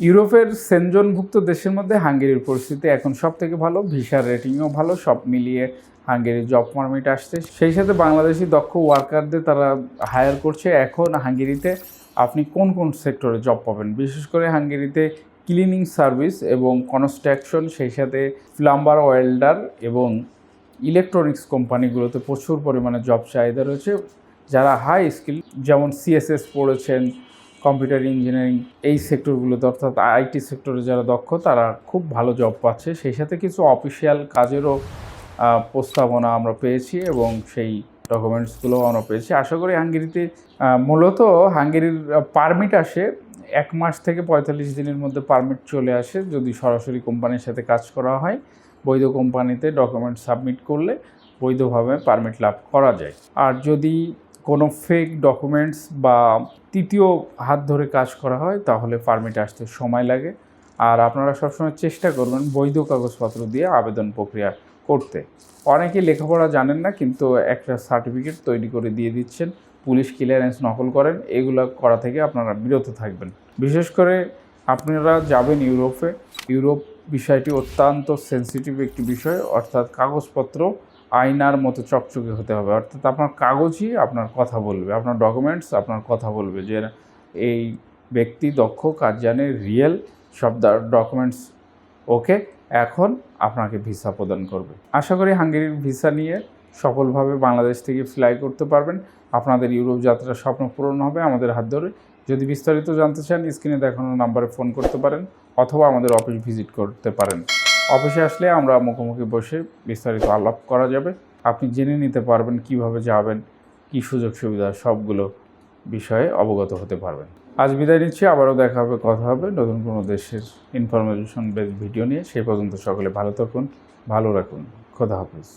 ইউরোপের সেনজনভুক্ত দেশের মধ্যে হাঙ্গেরির পরিস্থিতি এখন সব থেকে ভালো ভিসার রেটিংও ভালো, সব মিলিয়ে হাঙ্গেরির জব পারমিট আসছে। সেই সাথে বাংলাদেশি দক্ষ ওয়ার্কারদের তারা হায়ার করছে। এখন হাঙ্গেরিতে আপনি কোন কোন সেক্টরে জব পাবেন? বিশেষ করে হাঙ্গেরিতে ক্লিনিং সার্ভিস এবং কনস্ট্রাকশন সেই সাথে প্লাম্বার ওয়েল্ডার এবং ইলেকট্রনিক্স কোম্পানিগুলোতে প্রচুর পরিমাণে জব চাহিদা রয়েছে। যারা হাই স্কিল যেমন সিএসএস পড়েছেন কম্পিউটার ইঞ্জিনিয়ারিং এই সেক্টরগুলোতে, অর্থাৎ আইটি সেক্টরে যারা দক্ষ, তারা খুব ভালো জব পাচ্ছে। সেই সাথে কিছু অফিসিয়াল কাজেরও প্রস্তাবনা আমরা পেয়েছি এবং সেই ডকুমেন্টসগুলোও আমরা পেয়েছি। আশা করি হাঙ্গেরিতে মূলত হাঙ্গেরির পারমিট আসে, এক মাস থেকে পঁয়তাল্লিশ দিনের মধ্যে পারমিট চলে আসে, যদি সরাসরি কোম্পানির সাথে কাজ করা হয়, বৈধ কোম্পানিতে ডকুমেন্ট সাবমিট করলে বৈধভাবে পারমিট লাভ করা যায়। আর যদি কোনো ফেক ডকুমেন্টস বা তৃতীয় হাত ধরে কাজ করা হয়, তাহলে পারমিট আসতে সময় লাগে। আর আপনারা সবসময় চেষ্টা করবেন বৈধ কাগজপত্র দিয়ে আবেদন প্রক্রিয়া করতে। অনেকে লেখাপড়া জানেন না, কিন্তু একটা সার্টিফিকেট তৈরি করে দিয়ে দিচ্ছেন। পুলিশ ক্লিয়ারেন্স নকল করেন, এগুলো করা থেকে আপনারা বিরত থাকবেন। বিশেষ করে আপনারা যাবেন ইউরোপে। ইউরোপ বিষয়টি অত্যন্ত সেন্সিটিভ একটি বিষয়, অর্থাৎ কাগজপত্র আয়নার মতো চকচকে হতে হবে। অর্থাৎ আপনার কাগজই আপনার কথা বলবে, আপনার ডকুমেন্টস আপনার কথা বলবে যে এই ব্যক্তি দক্ষ কাজ জানে রিয়েল সব ডকুমেন্টস ওকে এখন আপনাকে ভিসা প্রদান করবে। আশা করি হাঙ্গেরির ভিসা নিয়ে সফলভাবে বাংলাদেশ থেকে ফ্লাই করতে পারবেন। আপনাদের ইউরোপ যাত্রার স্বপ্ন পূরণ হবে আমাদের হাত ধরে। যদি বিস্তারিত জানতে চান স্ক্রিনে দেখানো নাম্বারে ফোন করতে পারেন অথবা আমাদের অফিস ভিজিট করতে পারেন। অফিসে আসলে আমরা মুখোমুখি বসে বিস্তারিত আলাপ করা যাবে। আপনি জেনে নিতে পারবেন কীভাবে যাবেন, কি সুযোগ সুবিধা, সবগুলো বিষয়ে অবগত হতে পারবেন। আজ বিদায় নিচ্ছি, আবারও দেখা হবে, কথা হবে নতুন কোনো দেশের ইনফরমেশন বেস ভিডিও নিয়ে। সেই পর্যন্ত সকলে ভালো থাকুন, ভালো রাখুন। খোদা হাফিজ।